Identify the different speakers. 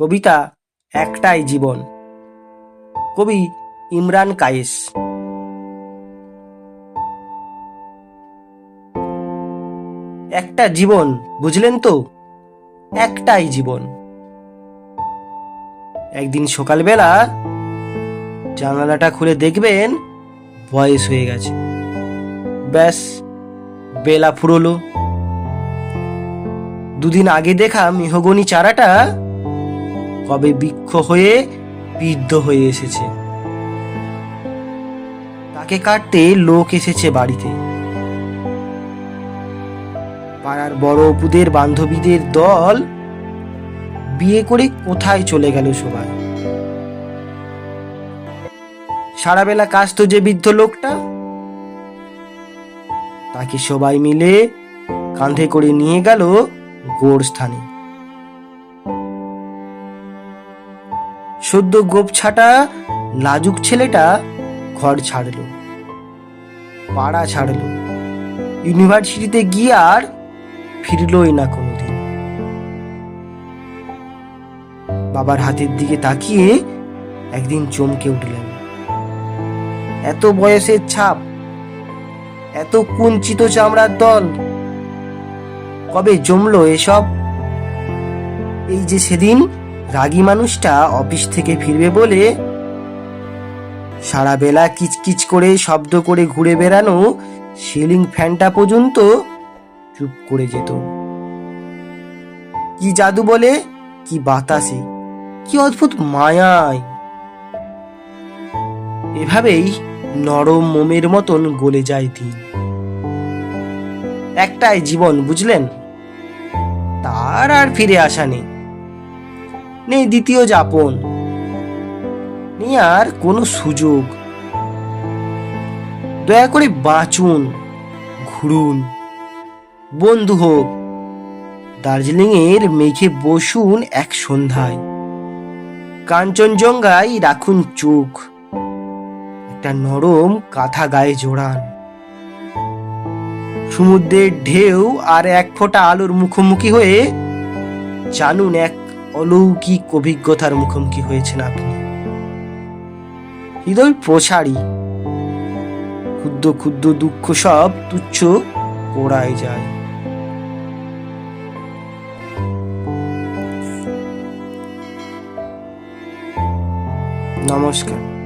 Speaker 1: কবিতা একটাই জীবন। কবি ইমরান কায়েস। একটা জীবন, বুঝলেন তো? একটাই জীবন। একদিন সকালবেলা জানালাটা খুলে দেখবেন বয়স হয়ে গেছে। ব্যাস, বেলা ফুরলো। দুদিন আগে দেখা মেহগনি চারাটা কবে বৃক্ষ হয়ে বৃদ্ধ হয়ে এসেছে। তাকে কাটতে লোক এসেছে বাড়িতে। পাড়ার বড় অপুদের বান্ধবীদের দল বিয়ে করে কোথায় চলে গেল সবাই? সারাবেলা কাজ তো যে বৃদ্ধ লোকটা। তাকে সবাই মিলে কাঁধে করে নিয়ে গেল গোড় স্থানে সদ্য গোপ ছাটা লাজুক ছেলেটা ঘর ছাড়লো, পাড়া ছাড়লো। ইউনিভার্সিটিতে গিয়ে আর ফিরলই না কোনোদিন। বাবার হাতের দিকে তাকিয়ে একদিন চমকে উঠলেন। এত বয়সের ছাপ, এত কুঞ্চিত চামড়ার দল, কবে জমলো এসব? এই যে সেদিন রাগী মানুষটা অফিস থেকে ফিরবে বলে সারা বেলা কিচকিচ করে, শব্দ করে ঘুরে বেড়ানো সিলিং ফ্যানটা পর্যন্ত চুপ করে যেত। কি জাদু বলে? কি বাতাসে? কি অদ্ভুত মায়ায়? এভাবেই নরম মোমের মতন গলে যায় দিন। একটাই জীবন, বুঝলেন? তার আর ফিরে আসা নেই। নেই দ্বিতীয় যাপন। নেই আর কোনো সুযোগ। দয়া করে বাঁচুন, ঘুরুন, বন্ধু হোক। দার্জিলিং এর মেঘে বসুন এক সন্ধ্যায়। কাঞ্চনজঙ্ঘায় রাখুন চোখ। একটা নরম কাঁথা গায়ে জোড়ান। সমুদ্রের ঢেউ আর এক ফোঁটা আলোর মুখোমুখি হয়ে জানুন এক অলৌকিক অভিজ্ঞতার মুখোমুখি হয়েছেন আপনি। হৃদয় প্রসারী। ক্ষুদ্র ক্ষুদ্র দুঃখ সব তুচ্ছ পোড়ায় যায়। নমস্কার।